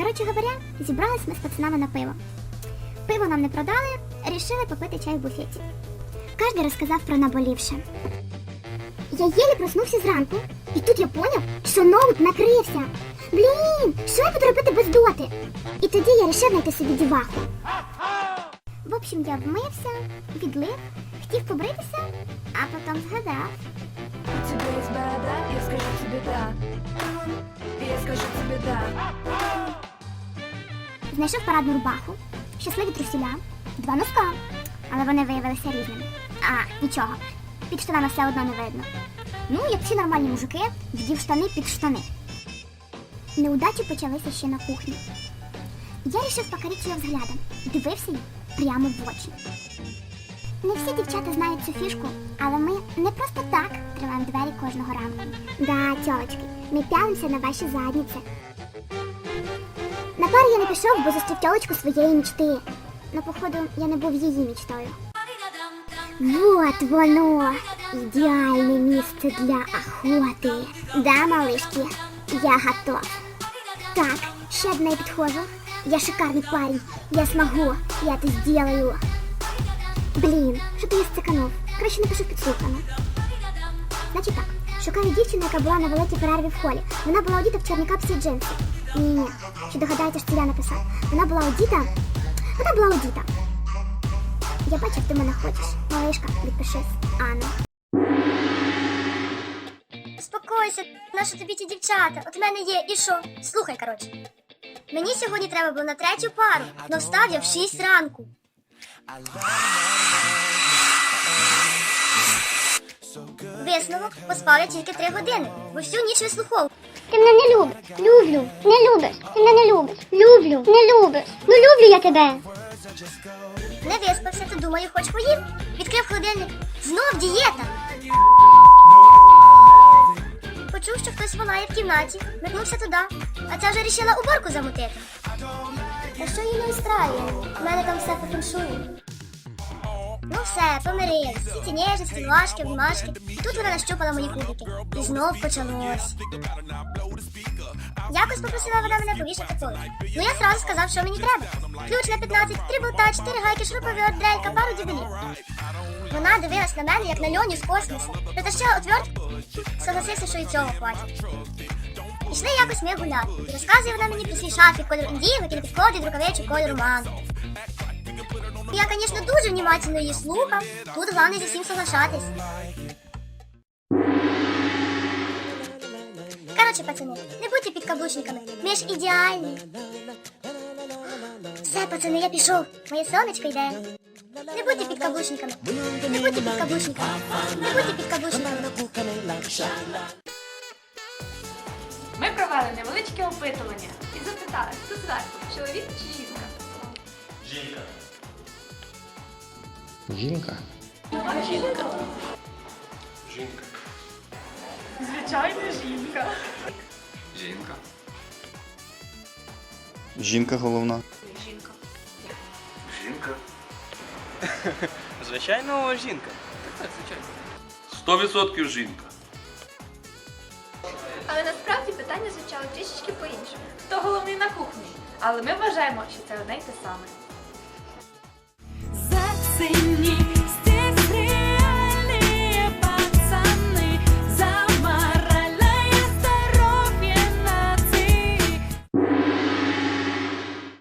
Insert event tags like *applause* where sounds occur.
Коротше говоря, зібрались ми з пацанами на пиво. Пиво нам не продали, рішили попити чай в буфеті. Кожен розказав про наболівше. Я єлі проснувся зранку, і тут я поняв, що ноут накрився. Блін, що я буду робити без доти? І тоді я рішив знайти собі діваху. В общем, я вмився, відлив, хотів побритися, а потім згадав. У тебя есть борода, я скажу тебе да. Я скажу тебе да. Знайшов парадну рубаху, щасливі трусіля, два носка, але вони виявилися різними. А, нічого, під штанами все одно не видно. Ну, як всі нормальні мужики, вдів штани під штани. Неудачі почалися ще на кухні. Я рішив покорити її взглядом, дивився їй прямо в очі. Не всі дівчата знають цю фішку, але ми не просто так триваємо двері кожного ранку. Да, тьолочки, ми п'ялимося на ваші задніці. Пару я не пішов, бо зустрів тьолочку своєї мечти. Ну, походу, я не був її мечтою. Вот воно, ідеальне місце для охоти. Да, малышки, я готов. Так, ще одне підходжу. Я шикарний парень. Я смогу. Я это сделаю. Блін, що ти я стиканув? Краще напишу підслухано. Значить так, шукаю дівчину, яка була на великій перерві в холі. Вона була одіта в чорні капці і джинси. Ні, чи догадаєтесь, що я написав? Вона була одіта. Вона була одіта. Я бачив, ти мене хочеш. Малишка, відпишись. Анна. Успокойся, нащо тобі ті дівчата? От мене є і що? Слухай, коротше. Мені сьогодні треба було на третю пару, но встав я в 6 ранку. Висновок поспав я тільки 3 години, бо всю ніч вислуховував. Ти мене не любиш. Люблю. Не любиш. Ти мене не любиш. Люблю. Не любиш. Ну люблю я тебе. Не виспався, то думаю, хоч поїв. Відкрив холодильник. Знов дієта. Почув, що хтось волає в кімнаті, метнувся туди, а ця вже рішила уборку замутити. Та що її не устраює? У мене там все по феншую. Ну все, помирились. Всі ці ніжності, важки, обнімашки. Тут вона нащупала мої кубики. І знов почалось. Якось попросила вона мене повішати поле. Ну я сразу сказав, що мені треба. Ключ на 15, три болта, чотири гайки, шуруповерт, дрелька, пару дюбелів. Вона дивилась на мене, як на льоні з космосу. Притащила отвертку, согласився, що і цього хватить. Пішли якось ми гуляти. І розказує вона мені про свій шафік кольору індії, який підходить рукавичок кольору манго. Я, звісно, дуже внимательно її слухав. Тут головне зі всім соглашатись. Коротше, пацани, не будьте підкаблучниками. Ми ж ідеальні. Все, пацани, я пішов. Моє сонечко йде. Не будьте підкаблучниками. Не будьте підкаблучниками. Не будьте підкаблучниками. Ми провели невеличке опитування і запитали, хто зверху, чоловік чи жінка. Жінка. Жінка. Жінка. Жінка. Звичайно, жінка. Жінка. Жінка головна. Жінка. Жінка. *laughs* Звичайно, жінка. Сто відсотків жінка. Але насправді питання звучало трішечки по-іншому. Хто головний на кухні? Але ми вважаємо, що це одне й те саме. seni.